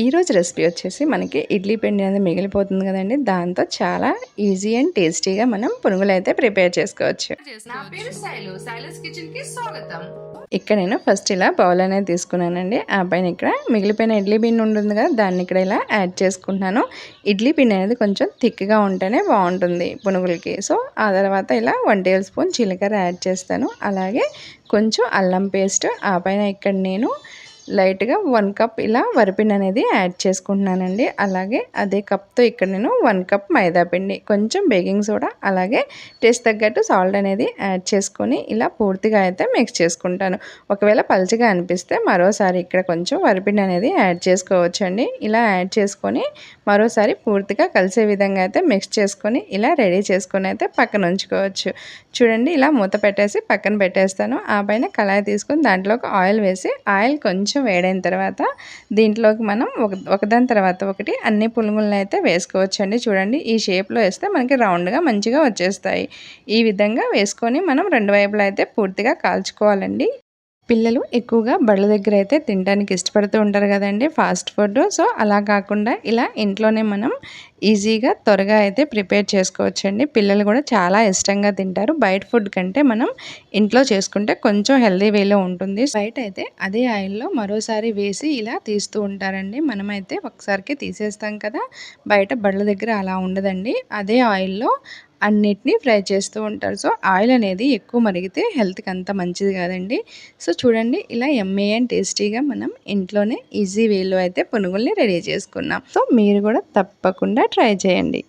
ఈరోజు రెసిపీ వచ్చేసి మనకి ఇడ్లీ పిండి అనేది మిగిలిపోతుంది కదండి. దాంతో చాలా ఈజీ అండ్ టేస్టీగా మనం పునుగులు అయితే ప్రిపేర్ చేసుకోవచ్చు. ఇక్కడ నేను ఫస్ట్ ఇలా బౌల్ అనేది తీసుకున్నానండి. ఆ పైన ఇక్కడ మిగిలిపోయిన ఇడ్లీ పిండి ఉంటుంది కదా దాన్ని ఇక్కడ ఇలా యాడ్ చేసుకుంటున్నాను. ఇడ్లీ పిండి అనేది కొంచెం థిక్గా ఉంటేనే బాగుంటుంది పునుగులకి. సో ఆ తర్వాత ఇలా వన్ టేబుల్ స్పూన్ జీలకర్ర యాడ్ చేస్తాను. అలాగే కొంచెం అల్లం పేస్ట్ ఆ పైన ఇక్కడ నేను లైట్గా వన్ కప్ ఇలా వరిపిండి అనేది యాడ్ చేసుకుంటున్నానండి. అలాగే అదే కప్తో ఇక్కడ నేను వన్ కప్ మైదా పిండి కొంచెం బేకింగ్ సోడా అలాగే టేస్ట్ తగ్గట్టు సాల్ట్ అనేది యాడ్ చేసుకొని ఇలా పూర్తిగా అయితే మిక్స్ చేసుకుంటాను. ఒకవేళ పలుచగా అనిపిస్తే మరోసారి ఇక్కడ కొంచెం వరిపిండి అనేది యాడ్ చేసుకోవచ్చండి. ఇలా యాడ్ చేసుకొని మరోసారి పూర్తిగా కలిసే విధంగా అయితే మిక్స్ చేసుకొని ఇలా రెడీ చేసుకొని అయితే పక్కన ఉంచుకోవచ్చు. చూడండి ఇలా మూత పెట్టేసి పక్కన పెట్టేస్తాను. ఆ పైన కళాయి తీసుకొని దాంట్లోకి ఆయిల్ వేసి ఆయిల్ కొంచెం కొంచెం వేడైన తర్వాత దీంట్లోకి మనం ఒక ఒకదాని తర్వాత ఒకటి అన్ని పులుగులను అయితే వేసుకోవచ్చండి. చూడండి ఈ షేప్లో వేస్తే మనకి రౌండ్గా మంచిగా వచ్చేస్తాయి. ఈ విధంగా వేసుకొని మనం రెండు వైపులా అయితే పూర్తిగా కాల్చుకోవాలండి. పిల్లలు ఎక్కువగా బళ్ళ దగ్గర అయితే తినడానికి ఇష్టపడుతూ ఉంటారు కదండి ఫాస్ట్ ఫుడ్. సో అలా కాకుండా ఇలా ఇంట్లోనే మనం ఈజీగా త్వరగా అయితే ప్రిపేర్ చేసుకోవచ్చండి. పిల్లలు కూడా చాలా ఇష్టంగా తింటారు. బయట ఫుడ్ కంటే మనం ఇంట్లో చేసుకుంటే కొంచెం హెల్దీ వేలో ఉంటుంది. బయట అయితే అదే ఆయిల్లో మరోసారి వేసి ఇలా తీస్తూ ఉంటారండి. మనమైతే ఒకసారికి తీసేస్తాం కదా బయట బళ్ళ దగ్గర అలా ఉండదండి. అదే ఆయిల్లో అన్నిటినీ ఫ్రై చేస్తూ ఉంటారు. సో ఆయిల్ అనేది ఎక్కువ మరిగితే హెల్త్కి అంత మంచిది కాదండి. సో చూడండి ఇలా ఎమ్మె అండ్ టేస్టీగా మనం ఇంట్లోనే ఈజీ వేలో అయితే పునుగుల్ని రెడీ చేసుకున్నాం. సో మీరు కూడా తప్పకుండా ట్రై చేయండి.